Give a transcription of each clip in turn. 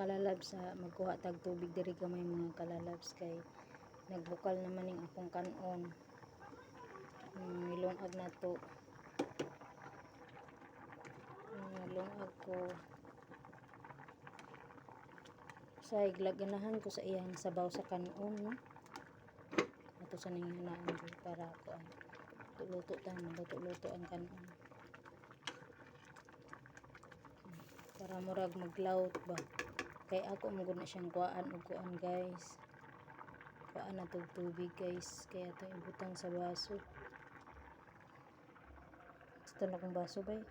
kalalabs sa magkuha tag tubig diri gamay mga kalalabs kay nagbukal naman ning akong kanon. Mm, milungag na to. Mm, milungag ko. Sa iglaganahan ko sa iyang sabaw sa kanon no? Ato sa ko para ko ang luto ta luto-luto ang kanon. Para murag maglaut ba kay ako mo na siyang kuan ug kuan guys. Kuan na tog tubig guys. Kaya to ibutang sa baso. Gusto na kong baso bay.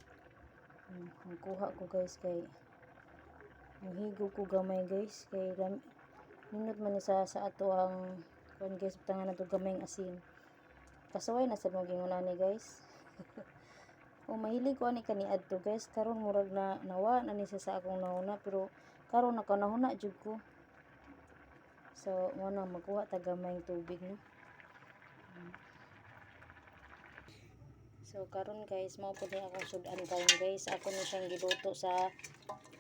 Hmm, ang kuha ko guys kay Muhigo ko gamay guys kay minut man sa sa ato ang kuan guys tangan na to gamay asin. Kasaway na sa mga gingunani guys. O mahilig ko ani kani adto guys. Karon murag na nawa na ni sa akong nauna pero karon nakanahuna jud ko. So mo na magkuha ta gamay ang tubig no? So karon guys mao pud ni akong sudan karon guys. Ako ni siyang giluto sa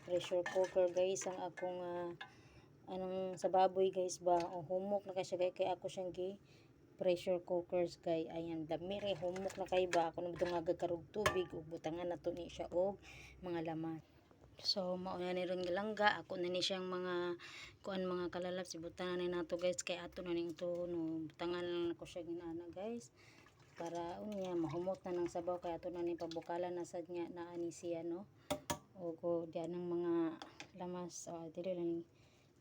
pressure cooker guys. Ang akong ah, anong sa baboy guys ba? O humok na kay siya kay, ako siyang gi pressure cookers kay ayan dami rin humok na kay ba? Ako nabutong nga karog tubig. Ug butangan na ni siya og mga lamat so mao na ni ron langga ako na ni siyang mga kuan mga kalalap si butangan ni nato guys. Kay ato na ning to no butangan lang ako siya ginana guys. Para unya mahumot na ng sabaw. Kay ato na ni pabukalan na sad nga naa ni siya no. O ko diyan ng mga lamas. O dili lang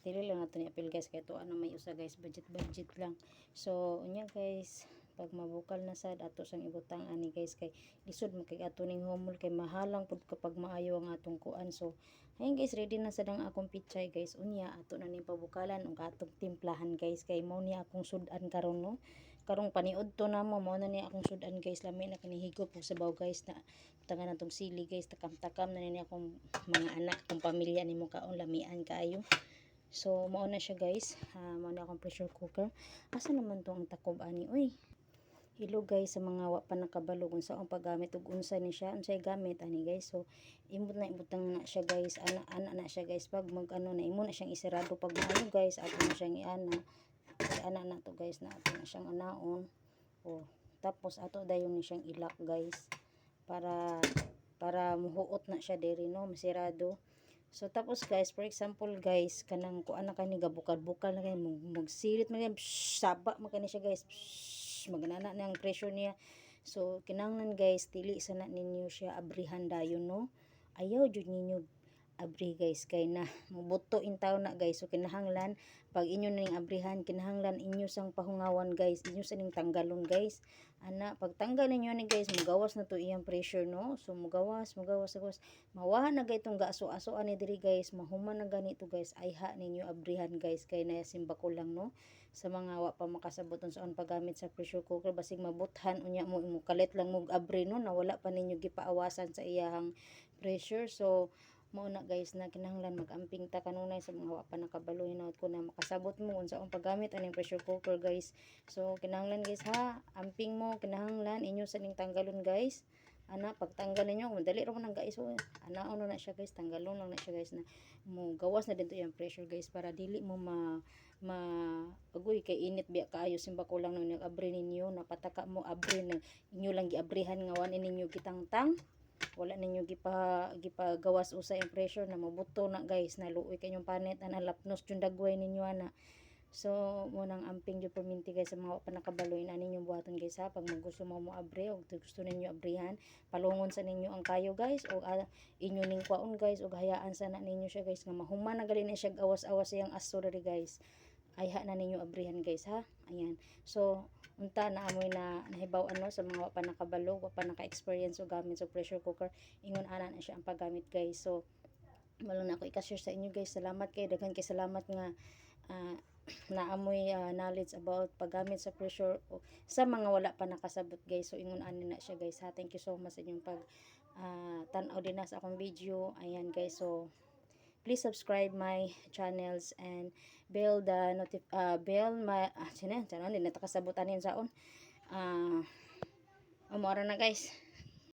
dili lang nato ni apil guys. Kay tuwa na may usa guys. Budget budget lang. So unya guys pag mabukal na sad ato sang ibutang ani guys kay lisod mo kay ato ning humol kay mahalang pud kapag maayo ang atong kuan. So ayun guys ready na sad ang akong pichay guys. Unya ato na ni pabukalan ug atong timplahan guys kay mao ni akong sudan karon no? Karong paniod to na mo mao na ni akong sudan guys. Lami na kanihigop og sabaw guys na tangan natong sili guys. Takam-takam na ni akong mga anak akong pamilya nimo kaon lamian kaayo so mao na siya guys. Uh, mao na akong pressure cooker. Asa naman to ang takob ani? Uy ilo guys sa mga wa pa nakabalo kung saan paggamit ug unsa ni siya unsay gamit ani guys. So imot na ibutang na siya guys. Ana ana na siya guys. Pag mag ano na imo na siyang isirado pag ano guys. Ato na siyang iana. Ana na to guys na ato na siyang anaon. O tapos ato dayon ni siyang ilak guys para para muhuot na siya diri no? Masirado. So tapos guys for example guys kanang kuan na kani gabukal-bukal na kani magsirit man saba man kani siya guys psh, maganana na ang pressure niya. So kinahanglan guys dili sana ninyo siya abrihan dayon no? Ayaw jud ninyo abri guys kay na. Mubuto in taon na guys. So kinahanglan pag inyo na ning abrihan kinahanglan inyo sang pahungawan guys. Inyo sa ning tanggalon guys. Ana pag tanggal ninyo ni guys mugawas na to iyang pressure no? So mugawas mugawas mugawas. Mawahan na gay itong gaaso-aso ani diri guys. Mahuman na ganito guys. Ay ha ninyo abrihan guys kay na simba ko lang no? Sa mga wa pa makasaboton sa on paggamit sa pressure cooker basig mabuthan unya mo imo kalit lang mo abri no? Na wala pa ninyo gipaawasan sa iyang pressure. So mao na guys na kinahanglan magamping ta kanunay sa mga wa pa nakabalo hinaut ko na makasabot mo unsa ang paggamit aning pressure cooker guys. So kinahanglan guys ha? Amping mo kinahanglan inyo sa ning tanggalon guys. Ana pagtanggal ninyo madali ra man guys so ana ano na siya guys tanggalon lang na siya guys na mo gawas na dito yung pressure guys para dili mo ma ma agoy kay init biya kaayo. Simba ko lang nung nag-abri ninyo napataka mo abri na inyo lang giabrihan nga wan ninyo gitangtang wala ninyo gipa gipagawas usa yung pressure na mabuto na guys. Na luoy kanyong panit ana lapnos jud dagway ninyo ana. So mo nang amping jud perminti guys sa mga pa nakabaloy na ninyo buhaton guys ha. Pag magusto mo mo abre o gusto ninyo abrihan palungon sa ninyo ang kayo guys o ah, inyo ning kwaon guys o hayaan sana ninyo siya guys nga mahuman na gali na siya awas-awas siyang aso guys. Ay ha na ninyo abrihan guys ha. Ayan. So unta na amoy na nahibaw ano sa mga pa nakabalo wa pa naka-experience o gamit sa pressure cooker. Ingon ana na siya ang paggamit guys. So malo na ako i-share sa inyo guys. Salamat kay daghan kay salamat nga ah, naamoy ah, knowledge about paggamit sa pressure o sa mga wala pa nakasabot guys. So ingon ani na siya guys ha. Thank you so much sa inyong pag ah, tan-aw din na sa akong video. Ayan guys. So please subscribe my channels and bell the notif uh, bell my ah, sino yan? Sino, hindi natakasabot anin saon ah umora na guys